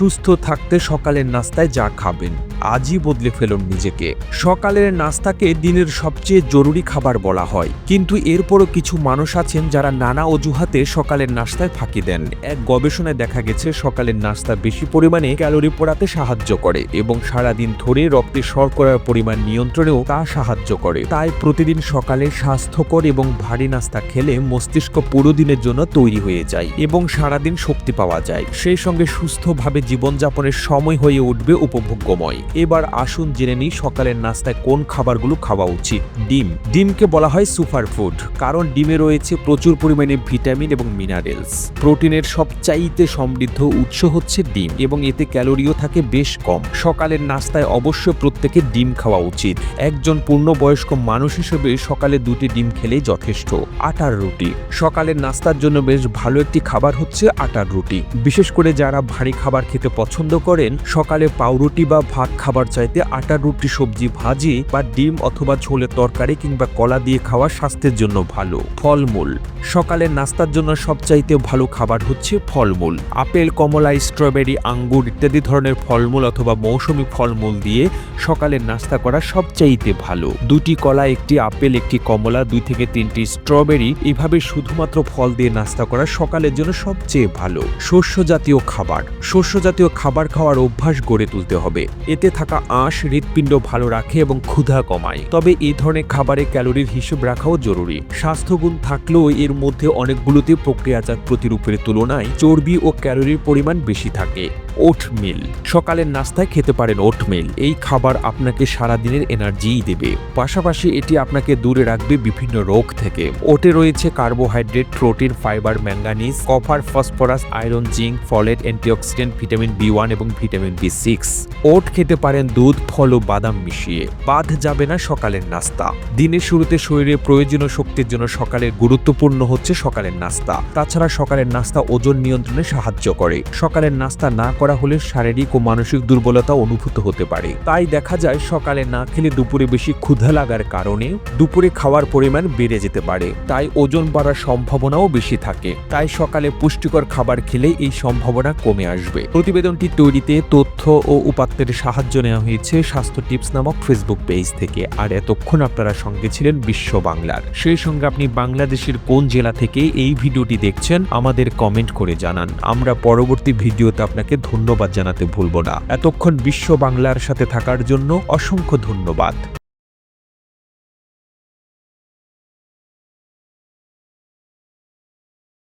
সুস্থ থাকতে সকালের নাস্তায় যা খাবেন। আজই বদলে ফেলুন নিজেকে। সকালের নাস্তাকে দিনের সবচেয়ে জরুরি খাবার বলা হয়। কিন্তু এরপরও কিছু মানুষ আছেন যারা নানা অজুহাতে সকালের নাস্তায় ফাঁকি দেন। এক গবেষণায় দেখা গেছে, সকালের নাস্তা বেশি পরিমাণে ক্যালোরি পোড়াতে সাহায্য করে এবং সারাদিন ধরে রক্তে শর্করার পরিমাণ নিয়ন্ত্রণেও তা সাহায্য করে। তাই প্রতিদিন সকালে স্বাস্থ্যকর এবং ভারী নাস্তা খেলে মস্তিষ্ক পুরো দিনের জন্য তৈরি হয়ে যায় এবং সারাদিন শক্তি পাওয়া যায়। সেই সঙ্গে সুস্থভাবে জীবনযাপনের সময় হয়ে উঠবে উপভোগ্যময়। এবার আসুন জেনে নিই সকালের নাস্তায় কোন খাবারগুলো খাওয়া উচিত। ডিম। ডিমকে বলা হয় সুপার ফুড কারণ ডিমে রয়েছে প্রচুর পরিমাণে ভিটামিন এবং মিনারেলস। প্রোটিনের সবচাইতে সমৃদ্ধ উৎস হচ্ছে ডিম, এবং এতে ক্যালোরিও থাকে বেশ কম। সকালের নাস্তায় অবশ্য প্রত্যেকে ডিম খাওয়া উচিত। একজন পূর্ণবয়স্ক মানুষ হিসেবে সকালে দুটি ডিম খেলেই যথেষ্ট। আটার রুটি। সকালের নাস্তার জন্য বেশ ভালো একটি খাবার হচ্ছে আটার রুটি। বিশেষ করে যারা ভারী খাবার খেতে পছন্দ করেন, সকালে পাউরুটি বা ভাত খাবার চাইতে আটার রুটি, সবজি, ভাজি বা ডিম অথবা ঝোলের তরকারি কিংবা কলা দিয়ে খাওয়া স্বাস্থ্যের জন্য ভালো। ফলমূল। সকালের নাস্তার জন্য সবচাইতে ভালো খাবার হচ্ছে ফলমূল। আপেল, কমলা, স্ট্রবেরি, আঙ্গুর ইত্যাদি ধরনের ফলমূল অথবা মৌসুমী ফলমূল দিয়ে সকালের নাস্তা করা সবচাইতে ভালো। দুটি কলা, একটি আপেল, একটি কমলা, দুই থেকে তিনটি স্ট্রবেরি এভাবে শুধুমাত্র ফল দিয়ে নাস্তা করা সকালের জন্য সবচেয়ে ভালো। শস্য জাতীয় খাবার। শস্য জাতীয় খাবার খাওয়ার অভ্যাস গড়ে তুলতে হবে। এতে থাকা আঁশ, হৃৎপিণ্ড ভালো রাখে এবং ক্ষুধা কমায়। তবে এই ধরনের খাবারে ক্যালোরির হিসেব রাখাও জরুরি। স্বাস্থ্যগুণ থাকলেও এর মধ্যে অনেকগুলোতে প্রক্রিয়াজাত প্রতিরূপের তুলনায় চর্বি ও ক্যালোরির পরিমাণ বেশি থাকে। ওটমিল। সকালের নাস্তায় খেতে পারেন ওটমিল। এই খাবার আপনাকে সারাদিনের এনার্জিই দেবে। পাশাপাশি এটি আপনাকে দূরে রাখবে বিভিন্ন রোগ থেকে। ওটে রয়েছে carbohydrate, protein, fibre, manganese, copper, phosphorus, iron, zinc, folate, antioxidant, vitamin B one এবং ভিটামিন বি সিক্স। ওট খেতে পারেন দুধ, ফল ও বাদাম মিশিয়ে। বাদ যাবে না সকালের নাস্তা। দিনের শুরুতে শরীরে প্রয়োজনীয় শক্তির জন্য সকালের গুরুত্বপূর্ণ হচ্ছে সকালের নাস্তা। তাছাড়া সকালের নাস্তা ওজন নিয়ন্ত্রণে সাহায্য করে। সকালের নাস্তা না করা হলে শারীরিক ও মানসিক দুর্বলতা অনুভূত হতে পারে। তাই দেখা যায় সকালে না খেলে দুপুরে বেশি ক্ষুধা লাগার কারণে দুপুরে খাওয়ার পরিমাণ বেড়ে যেতে পারে। তাই ওজন বাড়ার সম্ভাবনাও বেশি থাকে। তাই সকালে পুষ্টিকর খাবার খেলে এই সম্ভাবনা কমে আসবে। প্রতিবেদনটি তৈরিতে তথ্য ও উপাত্তের সাহায্য নেওয়া হয়েছে স্বাস্থ্য টিপস নামক ফেসবুক পেজ থেকে। আর এতক্ষণ আপনারা সঙ্গে ছিলেন বিশ্ব বাংলার। সেই সঙ্গে আপনি বাংলাদেশের কোন জেলা থেকে এই ভিডিওটি দেখছেন, আমাদের কমেন্ট করে জানান। আমরা পরবর্তী ভিডিওতে আপনাকে ধন্যবাদ জানাতে ভুলব না। এতক্ষণ বিশ্ব বাংলার সাথে থাকার জন্য অসংখ্য ধন্যবাদ।